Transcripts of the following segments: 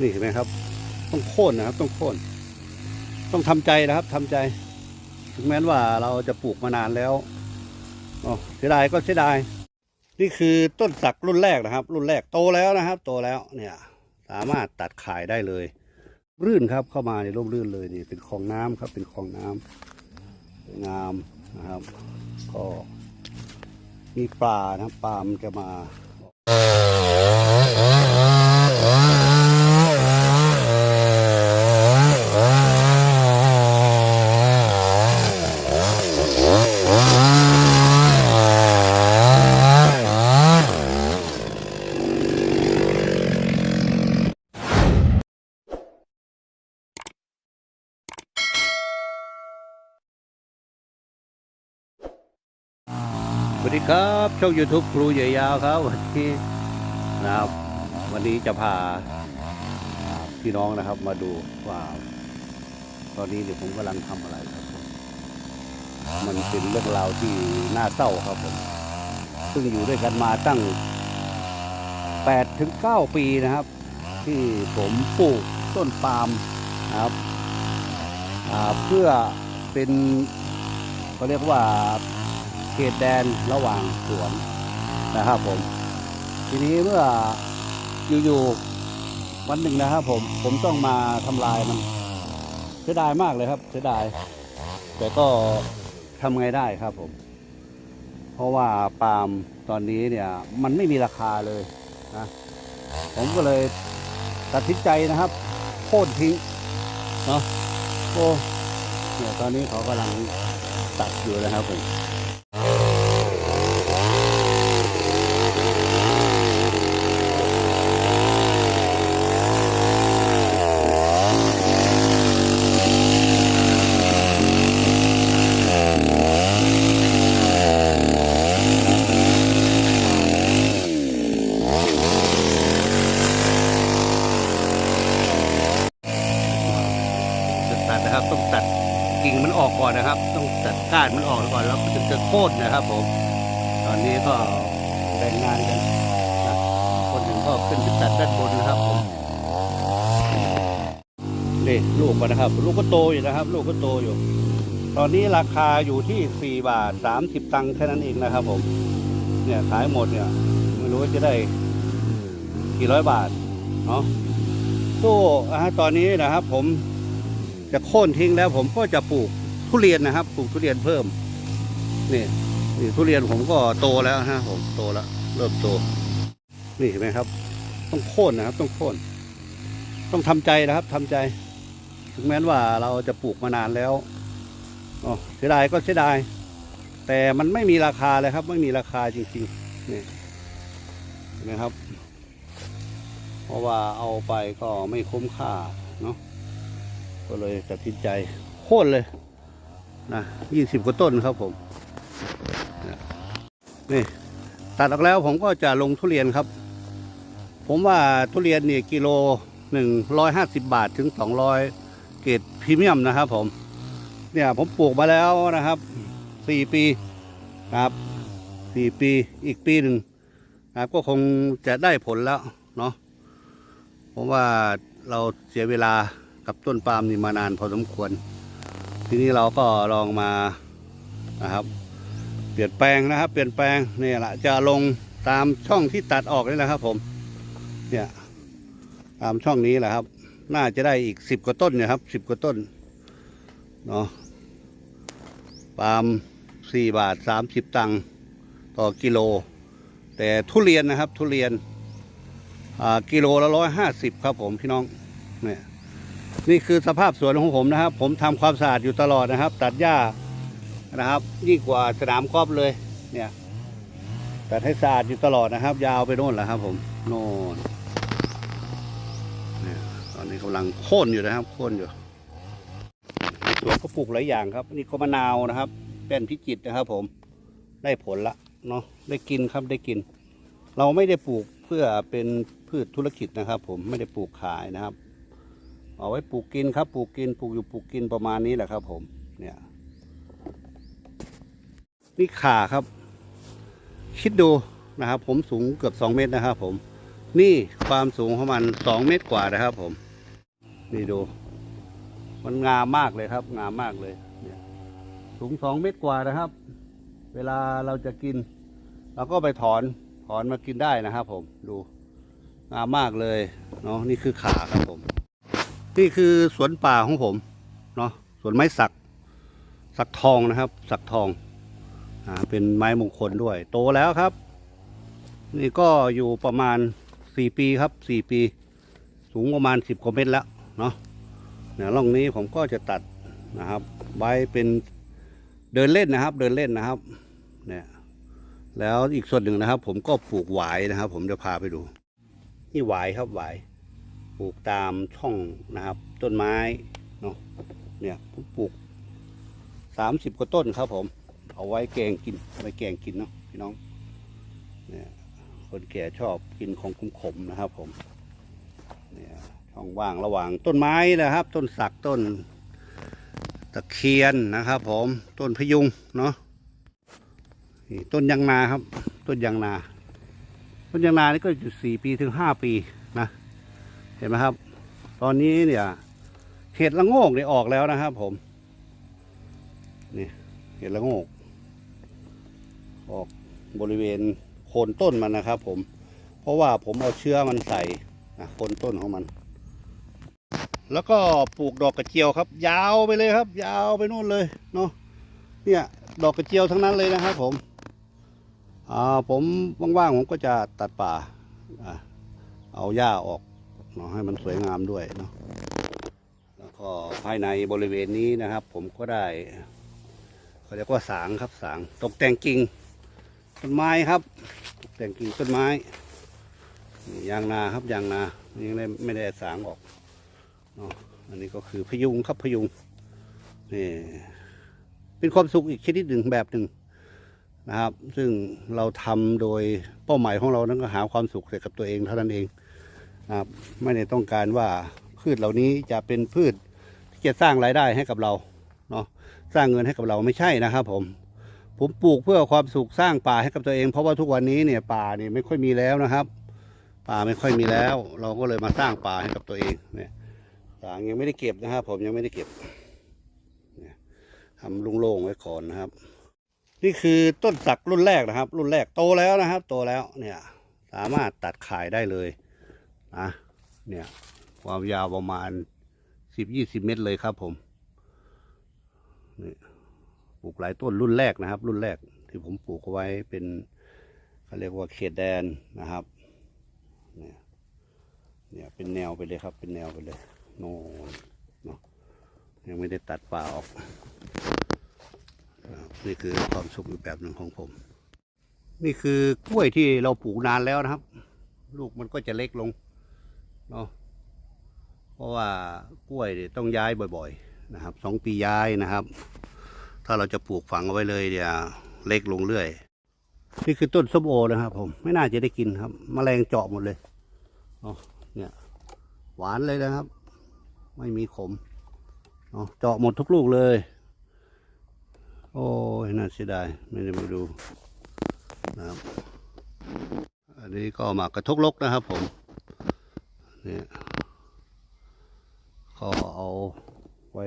นี่เห็นไหมครับ ต้องโค่นนะครับ ต้องโค่นต้องทำใจนะครับทำใจ ถึงแม้ว่าเราจะปลูกมานานแล้วอ๋อเสียดายก็เสียดาย นี่คือต้นสักรุ่นแรกนะครับ รุ่นแรกโตแล้วนะครับ โตแล้วเนี่ย สามารถตัดขายได้เลย รื่นครับเข้ามาในร่มรื่นเลยนี่เป็นคลองน้ำครับ เป็นคลองน้ำสวยงามนะครับ ก็มีปลานะครับปลามันจะมา ช่อง YouTube ครูใหญ่ยาวครับวันนี้นะครับวันนี้จะพาพี่น้องนะครับ มาดูว่า ตอนนี้เดี๋ยวผมกำลังทำอะไรครับ มันเป็นเรื่องราวที่น่าเศร้าครับผมซึ่งอยู่ด้วยกันมาตั้ง8ถึง9ปีนะครับ ที่ผมปลูกต้นปาล์มนะครับเพื่อเป็นเขาเรียกว่า ตแดนระหว่างสวนนะครับผม ทีนี้เมื่ออยู่ๆวันหนึ่งนะครับผมผมต้องมาทำลายมันเสียดายมากเลยครับเสียดาย แต่ก็ทำไงได้ครับผม เพราะว่าปาล์มตอนนี้เนี่ยมันไม่มีราคาเลยนะผมก็เลยตัดสินใจนะครับโค่นทิ้งเนาะโอ้เนี่ยตอนนี้เขากำลังตัดอยู่นะครับผม จะตัดนะครับต้องตัดกิ่งมันออกก่อนนะครับ ต้องตัด ก้านมันออกก่อนแล้วถึงจะโค่นนะครับผม ตอนนี้ก็แบ่งงานกันนะคนหนึ่งก็ขึ้นไปตัดด้านบนนะครับผมนี่ลูกมันนะครับ ลูกก็โตอยู่นะครับ ลูกก็โตอยู่ ตอนนี้ราคาอยู่ที่สี่บาทสามสิบตังค์แค่นั้นเองนะครับ ผม เนี่ยขายหมดเนี่ยไม่รู้ว่าจะได้กี่ร้อยบาทเนาะสู้นะฮะตอนนี้นะครับ ผมจะโค่นทิ้งแล้วผมก็จะปลูก ทุเรียนนะครับปลูกทุเรียนเพิ่มนี่นี่ทุเรียนผมก็โตแล้วฮะผมโตแล้วเริ่มโต นี่เห็นไหมครับ ต้องโค่นนะครับ ต้องโค่นต้องทำใจนะครับทำใจ ถึงแม้ว่าเราจะปลูกมานานแล้วอ๋อเสียดายก็เสียดาย แต่มันไม่มีราคาเลยครับ ไม่มีราคาจริงๆนี่เห็นไหมครับ เพราะว่าเอาไปก็ไม่คุ้มค่าเนาะก็เลยตัดสินใจโค่นเลย นะยี่สิบกว่าต้นครับผมนี่ตัดออกแล้วผมก็จะลงทุเรียนครับ ผมว่าทุเรียนเนี่ยกิโลหนึ่งร้อยห้าสิบบาทถึงสองร้อยเกรดพรีเมียมนะครับผม เนี่ยผมปลูกมาแล้วนะครับสี่ปีครับสี่ปีอีกปีหนึ่งครับก็คงจะได้ผลแล้วเนาะเพราะว่าเราเสียเวลากับต้นปาล์มนี่มานานพอสมควร ทีนี้เราก็ลองมานะครับ เปลี่ยนแปลงนะครับ เปลี่ยนแปลงเนี่ยแหละจะลงตามช่องที่ตัดออกนี่แหละครับผม เนี่ยตามช่องนี้แหละครับ น่าจะได้อีกสิบกว่าต้นเนี่ยครับสิบกว่าต้นเนาะปาล์มสี่บาทสามสิบตังค์ต่อกิโล แต่ทุเรียนนะครับ ทุเรียนอ่ากิโลละร้อยห้าสิบครับผมพี่น้องเนี่ย นี่คือสภาพสวนของผมนะครับ ผมทำความสะอาดอยู่ตลอดนะครับ ตัดหญ้านะครับยิ่งกว่าสนามกอล์ฟเลย เนี่ยตัดให้สะอาดอยู่ตลอดนะครับ ยาวไปโน่นแหละครับ ผมโน่นเนี่ยตอนนี้กำลังโค่นอยู่นะครับโค่นอยู่สวนก็ปลูกหลายอย่างครับ นี่ก็มะนาวนะครับเป็นพิจิตนะครับ ผมได้ผลละเนาะได้กินครับได้กิน เราไม่ได้ปลูกเพื่อเป็นพืชธุรกิจนะครับ ผมไม่ได้ปลูกขายนะครับ เอาไว้ปลูกกินครับปลูกกินปลูกอยู่ปลูกกินประมาณนี้แหละครับ ผม เนี่ย นี่ขาครับ คิดดูนะครับ ผมสูงเกือบสองเมตรนะครับ ผม นี่ความสูงของมันสองเมตรกว่านะครับ ผม นี่ดู มันงามมากเลยครับ งามมากเลยเนี่ยสูงสองเมตรกว่านะครับ เวลาเราจะกินเราก็ไปถอนถอนมากินได้นะครับ ผมดูงามมากเลยเนาะนี่คือขาครับผม นี่คือสวนป่าของผมเนาะสวนไม้สัก สักทองนะครับ สักทองอ่าเป็นไม้มงคลด้วย โตแล้วครับ นี่ก็อยู่ประมาณสี่ปีครับสี่ปี สูงประมาณสิบกว่าเมตรแล้วเนาะเนี่ยร่องนี้ผมก็จะตัดนะครับไว้เป็นเดินเล่นนะครับ เดินเล่นนะครับ เนี่ย แล้วอีกส่วนหนึ่งนะครับ ผมก็ปลูกหวายนะครับ ผมจะพาไปดู นี่หวายครับหวาย ลูกตามช่องนะครับ ต้นไม้เนาะเนี่ยผมปลูกสามสิบกว่าต้นครับผม เอาไว้แกงกินไว้แกงกินเนาะพี่น้องเนี่ยคนแก่ชอบกินของขมๆนะครับผมเนี่ยช่องว่างระหว่างต้นไม้นะครับ ต้นสักต้นตะเคียนนะครับผมต้นพยุงเนาะนี่ต้นยางนาครับ ต้นยางนา ต้นยางนานี่ก็อยู่สี่ปีถึงห้าปีนะ เห็นไหมครับ ตอนนี้เนี่ย เห็ดละโงกเนี่ยออกแล้วนะครับ ผม นี่เห็ดละโงก ออกบริเวณโคนต้นมันนะครับ ผม เพราะว่าผมเอาเชื้อมันใส่โคนต้นของมัน แล้วก็ปลูกดอกกระเจียวครับ ยาวไปเลยครับ ยาวไปนู่นเลยเนาะ เนี่ย ดอกกระเจียวทั้งนั้นเลยนะครับ ผมอ่าผมว่างๆผมก็จะตัดป่าอ่าเอาหญ้าออก เนาะให้มันสวยงามด้วยเนาะแล้วก็ภายในบริเวณนี้นะครับ ผมก็ได้เขาเรียกว่าสางครับสางตกแต่งกิ่งต้นไม้ครับ ตกแต่งกิ่งต้นไม้ยางนาครับยางนายังไม่ไม่ได้สางออกเนาะอันนี้ก็คือพยุงครับพยุงนี่เป็นความสุขอีกชนิดหนึ่งแบบหนึ่งนะครับ ซึ่งเราทำโดยเป้าหมายของเรานั้นก็หาความสุขให้กับตัวเองเท่านั้นเอง นะครับไม่ได้ต้องการว่าพืชเหล่านี้จะเป็นพืชที่จะสร้างรายได้ให้กับเราเนาะสร้างเงินให้กับเราไม่ใช่นะครับ ผม ผมปลูกเพื่อความสุขสร้างป่าให้กับตัวเอง เพราะว่าทุกวันนี้เนี่ยป่านี่ไม่ค่อยมีแล้วนะครับ ป่าไม่ค่อยมีแล้ว เราก็เลยมาสร้างป่าให้กับตัวเองเนี่ยต่างยังไม่ได้เก็บนะครับ ผมยังไม่ได้เก็บทำลุงโล่งๆไว้ก่อนนะครับ นี่คือต้นสักรุ่นแรกนะครับ รุ่นแรกโตแล้วนะครับ โตแล้วเนี่ย สามารถตัดขายได้เลย นะเนี่ยความยาวประมาณสิบยี่สิบเมตรเลยครับผมนี่ปลูกหลายต้นรุ่นแรกนะครับ รุ่นแรกที่ผมปลูกเอาไว้เป็นเขาเรียกว่าเขตแดนนะครับเนี่ยเนี่ยเป็นแนวไปเลยครับ เป็นแนวไปเลยโน่นเนาะยังไม่ได้ตัดป่าออก นี่คือความสุขอีกแบบหนึ่งของผม นี่คือกล้วยที่เราปลูกนานแล้วนะครับ ลูกมันก็จะเล็กลง เนาะเพราะว่ากล้วยเนี่ยต้องย้ายบ่อยๆนะครับสองปีย้ายนะครับ ถ้าเราจะปลูกฝังเอาไว้เลยเดี๋ยวเล็กลงเรื่อย นี่คือต้นส้มโอนะครับผมไม่น่าจะได้กินครับแมลงเจาะหมดเลยเนี่ยหวานเลยนะครับ ไม่มีขมเนาะเจาะหมดทุกลูกเลย โอ้ยน่าเสียดายไม่ได้มาดูนะครับ อันนี้ก็หมากกระทกลกนะครับผม เนี่ยก็เอาไว้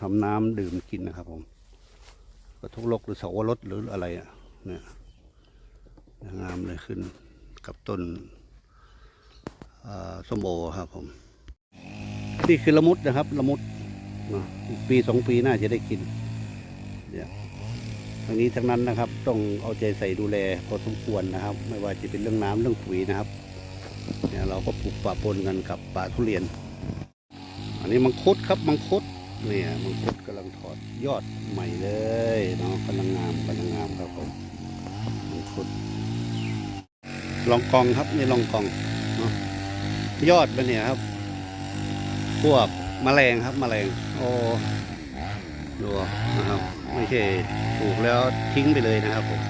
ทำน้ำดื่มกินนะครับผมกระทกลกหรือเสาวรสหรืออะไรอะเนี่ยงามเลยขึ้นกับต้นส้มโอครับผม นี่คือละมุดนะครับ ละมุดอีกปีสองปีน่าจะได้กินเนี่ยทั้งนี้ทั้งนั้นนะครับ ต้องเอาใจใส่ดูแลพอสมควรนะครับ ไม่ว่าจะเป็นเรื่องน้ำเรื่องปุ๋ยนะครับ เนี่ยเราก็ปลูกปะปนกันกับป่าทุเรียน อันนี้มังคุดครับมังคุดเนี่ยมังคุดกำลังถอดยอดใหม่เลยเนาะกำลังงามกำลังงามครับผมมังคุดลองกองครับนี่ลองกองเนาะยอดมันเนี่ยครับ พวกแมลงครับแมลงโอ้ดูนะครับไม่ใช่ปลูกแล้วทิ้งไปเลยนะครับผม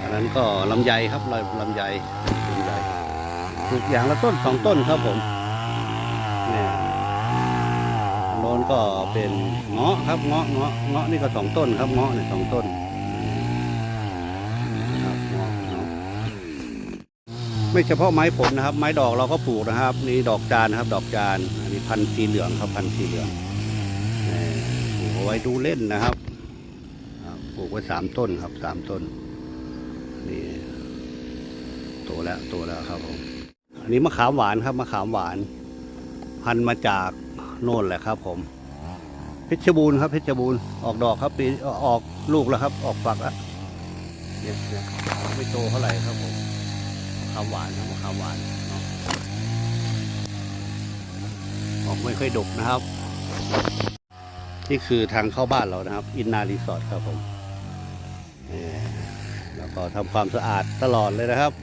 อันนั้นก็ลำไยครับลำลำไยลำไย ปลูกอย่างละต้นสองต้นครับผมเนี่ยโน้นก็เป็นเงาะครับเงาะเงาะเงาะนี่ก็สองต้นครับเงาะเนี่ยสองต้นไม่เฉพาะไม้ผลนะครับ ไม้ดอกเราก็ปลูกนะครับ นี่ดอกจานครับ ดอกจานอันนี้พันธุ์สีเหลืองครับพันธุ์สีเหลืองปลูกเอาไว้ดูเล่นนะครับปลูกไว้สามต้นครับสามต้นนี่โตแล้วโตแล้วครับผม อันนี้มะขามหวานครับมะขามหวาน พันมาจากโน่นแหละครับ ผม เพชรบูรณ์ครับเพชรบูรณ์ออกดอกครับปีออกลูกแล้วครับ ออกฝักแล้วเนี่ยไม่โตเท่าไหร่ครับผมมะขามหวานครับมะขามหวานเนาะออกไม่ค่อยดกนะครับ นี่คือทางเข้าบ้านเรานะครับ อินนารีสอร์ทครับผมแล้วก็ทำความสะอาดตลอดเลยนะครับ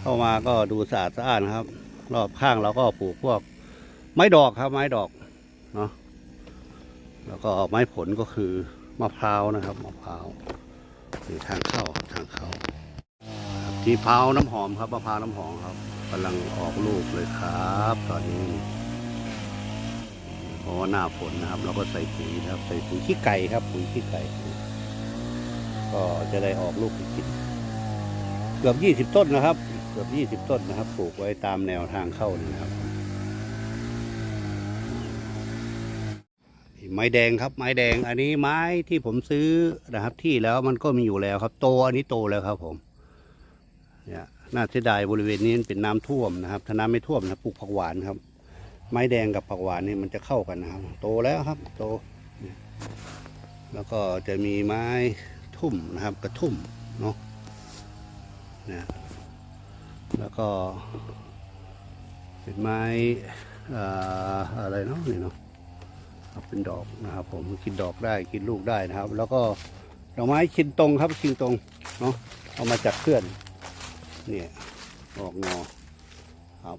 เข้ามาก็ดูสะอาดสะอ้านครับ รอบข้างเราก็ปลูกพวก ไม้ดอกครับ ไม้ดอกเนาะแล้วก็ไม้ผลก็คือมะพร้าวนะครับมะพร้าวนี่ทางเข้าทางเข้าที่พร้าวน้ำหอมครับมะพร้าวน้ำหอมครับกำลังออกลูกเลยครับ ตอนนี้พราะว่าหน้าฝนนะครับ เราก็ใส่ปุ๋ยนะครับ ใส่ปุ๋ยขี้ไก่ครับ ปุ๋ยขี้ไก่ ก็จะได้ออกลูกกินเกือบยี่สิบต้นนะครับ เกือบยี่สิบต้นนะครับ ปลูกไว้ตามแนวทางเข้านี่นะครับไม้แดงครับ ไม้แดง อันนี้ไม้ที่ผมซื้อนะครับ ที่แล้วมันก็มีอยู่แล้วครับ โตอันนี้โตแล้วครับ ผมเนี่ยน่าเสียดายบริเวณนี้เป็นน้ำท่วมนะครับ ถ้าน้ำไม่ท่วมนะปลูกผักหวานครับ ไม้แดงกับผักหวานนี่มันจะเข้ากันนะครับ โตแล้วครับ โต แล้วก็จะมีไม้ทุ่มนะครับ กระทุ่มเนาะเนี่ย แล้วก็เป็นไม้อะไรเนาะนี่เนาะเป็นดอกนะครับ ผมกินดอกได้กินลูกได้นะครับ แล้วก็ดอกไม้ชินตรงครับชินตรงเนาะเอามาจากเพื่อนเนี่ยออกหนอครับ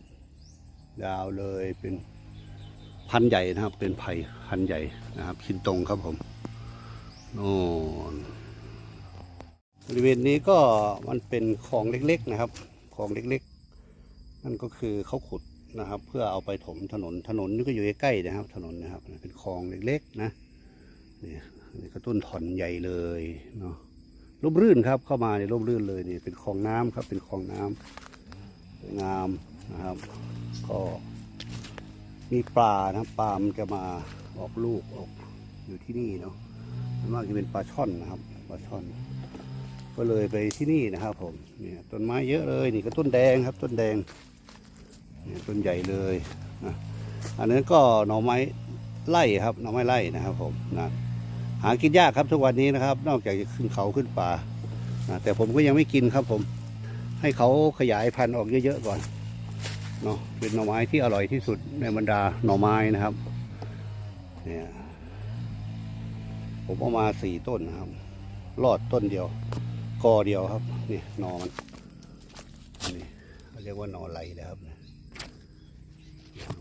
ยาวเลยเป็นพันใหญ่นะครับ เป็นไผ่พันใหญ่นะครับชินตรงครับผมโน่นบริเวณนี้ก็มันเป็นคลองเล็ก ๆ นะครับ องเล็กๆ นั่นก็คือเขาขุดนะครับ เพื่อเอาไปถมถนนถนนนี่ก็อยู่ใกล้ๆนะครับ ถนนนะครับเป็นคลองเล็กๆนะนี่นี่ก็ต้นถอนใหญ่เลยเนาะร่มรื่นครับเข้ามาในร่มรื่นเลยนี่เป็นคลองน้ำครับ เป็นคลองน้ำสวยงามนะครับ ก็มีปลานะปลามันจะมาออกลูกออกอยู่ที่นี่เนาะส่วนมากจะเป็นปลาช่อนนะครับปลาช่อน ก็เลยไปที่นี่นะครับผมเนี่ยต้นไม้เยอะเลยนี่ก็ต้นแดงครับ ต้นแดงเนี่ยต้นใหญ่เลยนะอันนั้นก็หน่อไม้ไล่ครับหน่อไม้ไล่นะครับผมนะหากินยากครับทุกวันนี้นะครับ นอกจากจะขึ้นเขาขึ้นป่านะแต่ผมก็ยังไม่กินครับผม ให้เขาขยายพันธุ์ออกเยอะๆก่อนเนาะเป็นหน่อไม้ที่อร่อยที่สุดในบรรดาหน่อไม้นะครับเนี่ยผมเอามาสี่ต้นนะครับ รอดต้นเดียว กอเดียวครับนี่หนอมันนี่เขาเรียกว่าหนอไหลนะครับ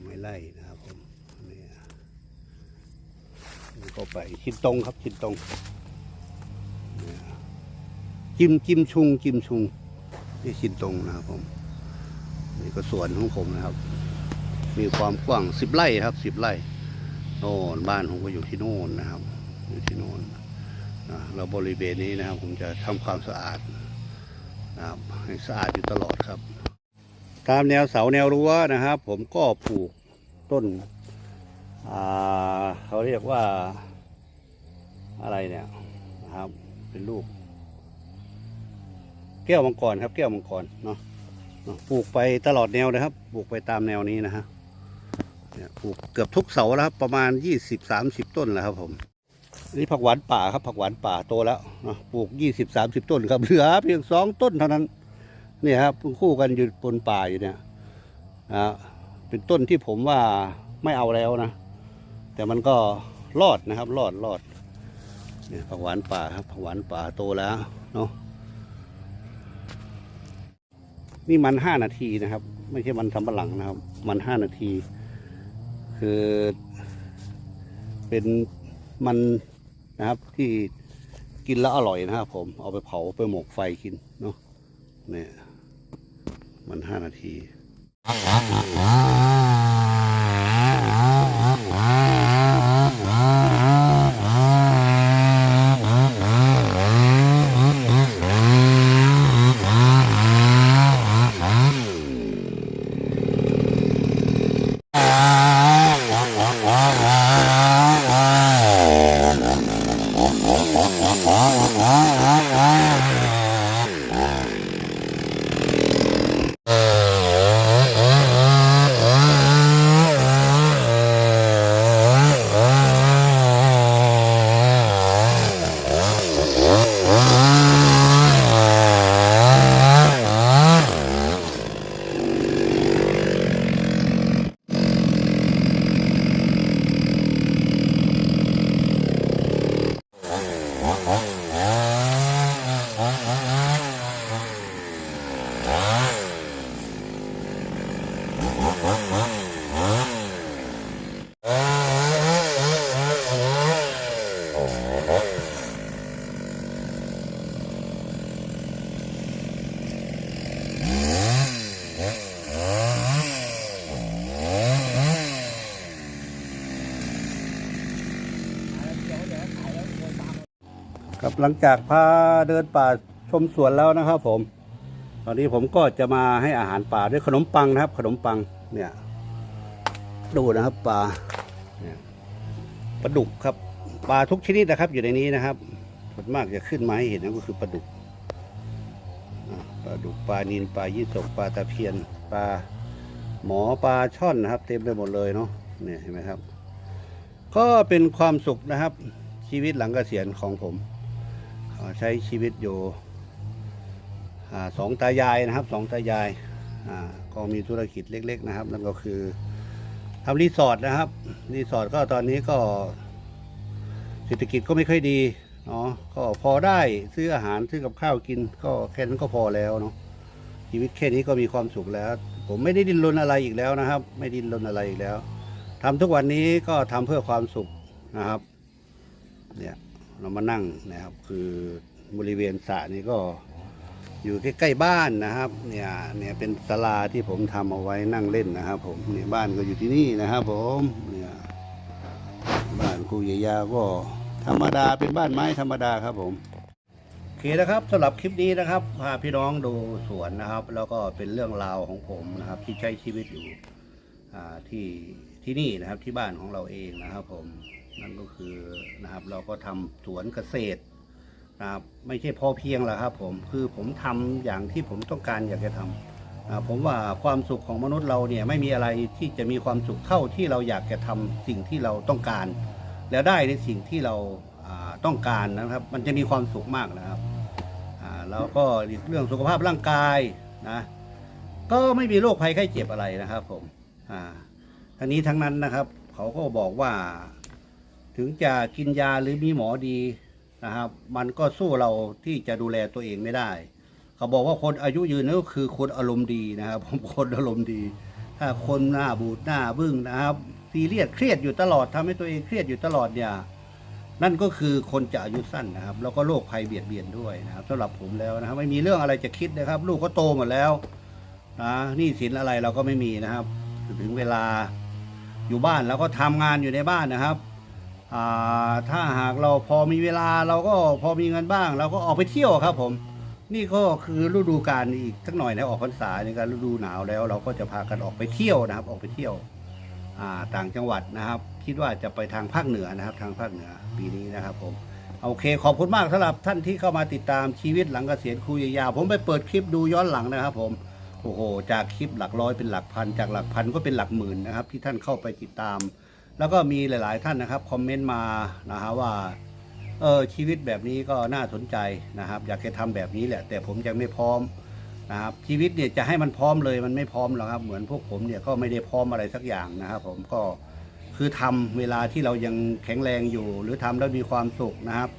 ไม่ไล่นะครับผมนี่นี่ก็ไปชินตรงครับชินตรงนี่จิมจิมชุงจิมชุงนี่ชินตรงนะครับผมนี่ก็สวนของผมนะครับ มีความกว้างสิบไร่ครับสิบไร่โน่นบ้านผมก็อยู่ที่โน่นนะครับ อยู่ที่โน่น เราบริเวณนี้นะครับ ผมจะทำความสะอาดนะครับให้สะอาดอยู่ตลอดครับ ตามแนวเสาแนวรั้วนะครับ ผมก็ปลูกต้นอ่าเขาเรียกว่าอะไรเนี่ยนะครับ เป็นลูก แก้วมังกรครับ แก้วมังกรเนาะปลูกไปตลอดแนวนะครับปลูกไปตามแนวนี้นะฮะเนี่ยปลูกเกือบทุกเสาแล้วครับ ประมาณยี่สิบสามสิบต้นแล้วครับผม นนี่ผักหวานป่าครับผักหวานป่าโตแล้วนะปลูกยี่สิบสามสิบต้นครับเหลือเพียงสองต้นเท่านั้นนี่ครับคู่กันอยู่บนป่าอยู่เนี่ยนะเป็นต้นที่ผมว่าไม่เอาแล้วนะ แต่มันก็รอดนะครับ รอดรอดเนี่ยผักหวานป่าครับผักหวานป่าโตแล้วเนาะนี่มันห้านาทีนะครับ ไม่ใช่มันสำปะหลังนะครับ มันห้านาที คือ เป็นมัน นะครับ ที่กินแล้วอร่อยนะครับผมเอาไปเผาไปหมกไฟกินเนาะเนี่ยมันห้านาที ครับ หลังจากพาเดินป่าชมสวนแล้วนะครับ ผม ตอนนี้ผมก็จะมาให้อาหารป่าด้วยขนมปังนะครับ ขนมปังเนี่ย ดูนะครับปลาปลาดุกครับปลาทุกชนิดนะครับ อยู่ในนี้นะครับส่วนมากจะขึ้นมาให้เห็นนั่นก็คือปลาดุกปลาดุกปลานินปลายี่สกปลาตะเพียนปลาหมอปลาช่อนนะครับ เต็มไปหมดเลยเนาะเนี่ยเห็นไหมครับ ก็เป็นความสุขนะครับ ชีวิตหลังเกษียณของผม ใช้ชีวิตอยู่สองตายายนะครับสองตายายก็มีธุรกิจเล็ก ๆ นะครับ นั่นก็คือทำรีสอร์ทนะครับรีสอร์ทก็ตอนนี้ก็เศรษฐกิจก็ไม่ค่อยดีเนาะก็พอได้ซื้ออาหารซื้อกับข้าวกิน ก็แค่นั้นก็พอแล้วเนาะชีวิตแค่นี้ก็มีความสุขแล้ว ผมไม่ได้ดิ้นรนอะไรอีกแล้วนะครับ ไม่ดิ้นรนอะไรอีกแล้วทำทุกวันนี้ก็ทำเพื่อความสุขนะครับ เนี่ย เรามานั่งนะครับ คือบริเวณสระนี้ก็อยู่ใกล้ๆบ้านนะครับเนี่ยเนี่ยเป็นศาลาที่ผมทำเอาไว้นั่งเล่นนะครับ ผมเนี่ยบ้านก็อยู่ที่นี่นะครับ ผมเนี่ยบ้านครูยายาก็ธรรมดาเป็นบ้านไม้ธรรมดาครับผมโอเคนะครับสำหรับคลิปนี้นะครับพาพี่น้องดูสวนนะครับ แล้วก็เป็นเรื่องราวของผมนะครับ ที่ใช้ชีวิตอยู่ที่ที่นี่นะครับที่บ้านของเราเองนะครับ ผมนั่นก็คือ นะครับ เราก็ทำสวนเกษตรนะครับไม่ใช่พอเพียงหรอกครับ ผมคือผมทำอย่างที่ผมต้องการอยากจะทำอ่าผมว่าความสุขของมนุษย์เราเนี่ยไม่มีอะไรที่จะมีความสุขเท่าที่เราอยากจะทำสิ่งที่เราต้องการ แล้วได้ในสิ่งที่เราต้องการนะครับ มันจะมีความสุขมากนะครับอ่าแล้วก็อีกเรื่องสุขภาพร่างกายนะก็ไม่มีโรคภัยไข้เจ็บอะไรนะครับ ผมอ่าทั้งนี้ทั้งนั้นนะครับ เขาก็บอกว่า ถึงจะกินยาหรือมีหมอดีนะครับ มันก็สู้เราที่จะดูแลตัวเองไม่ได้ เขาบอกว่าคนอายุยืนนั่นก็คือคนอารมณ์ดีนะครับ ผมคนอารมณ์ดี ถ้าคนหน้าบูดหน้าบึ้งนะครับซีเรียสเครียดอยู่ตลอดทำให้ตัวเองเครียดอยู่ตลอดเนี่ยนั่นก็คือคนจะอายุสั้นนะครับ แล้วก็โรคภัยเบียดเบียนด้วยนะครับสำหรับผมแล้วนะครับ ไม่มีเรื่องอะไรจะคิดนะครับ ลูกก็โตหมดแล้วนะนี่สินอะไรเราก็ไม่มีนะครับ ถึงเวลาอยู่บ้านเราก็ทำงานอยู่ในบ้านนะครับ ถ้าหากเราพอมีเวลาเราก็พอมีเงินบ้าง เราก็ออกไปเที่ยวครับผม นี่ก็คือฤดูกาลอีกสักหน่อยนะออกพรรษาในการฤดูหนาวแล้ว เราก็จะพากันออกไปเที่ยวนะครับ ออกไปเที่ยวต่างจังหวัดนะครับ คิดว่าจะไปทางภาคเหนือนะครับ ทางภาคเหนือปีนี้นะครับผมโอเค ขอบคุณมากสำหรับท่านที่เข้ามาติดตามชีวิตหลังเกษียณครูยาผมไปเปิดคลิปดูย้อนหลังนะครับ ผมโอ้โหจากคลิปหลักร้อยเป็นหลักพัน จากหลักพันก็เป็นหลักหมื่นนะครับ ที่ท่านเข้าไปติดตาม แล้วก็มีหลาย ๆ ท่านนะครับคอมเมนต์มานะฮะว่าเออชีวิตแบบนี้ก็น่าสนใจนะครับ อยากจะทำแบบนี้แหละ แต่ผมยังไม่พร้อมนะครับชีวิตเนี่ยจะให้มันพร้อมเลยมันไม่พร้อมหรอกครับเหมือนพวกผมเนี่ยก็ไม่ได้พร้อมอะไรสักอย่างนะครับผมก็คือทำเวลาที่เรายังแข็งแรงอยู่ หรือทำแล้วมีความสุขนะครับ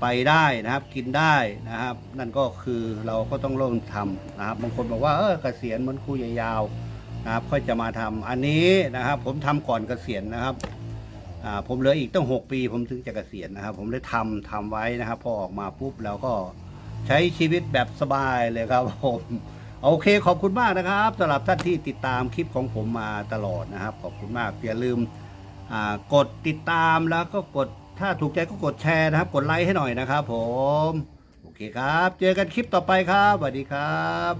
ไปได้นะครับกินได้นะครับ นั่นก็คือเราก็ต้องเริ่มทำนะครับบางคนบอกว่าเออเกษียณมันครูยาวๆ นะครับค่อยจะมาทำอันนี้นะครับ ผมทำก่อนเกษียณนะครับผมเหลืออีกตั้งหกปี ผมถึงจะเกษียณนะครับ ผมได้ทำทำไว้นะครับ พอออกมาปุ๊บเราก็ใช้ชีวิตแบบสบายเลยครับผมโอเคขอบคุณมากนะครับสำหรับท่านที่ติดตามคลิปของผมมาตลอดนะครับ ขอบคุณมากอย่าลืมกดติดตามแล้วก็กดถ้าถูกใจก็กดแชร์นะครับ กดไลค์ให้หน่อยนะครับ ผม โอเคครับ เจอกันคลิปต่อไปครับสวัสดีครับ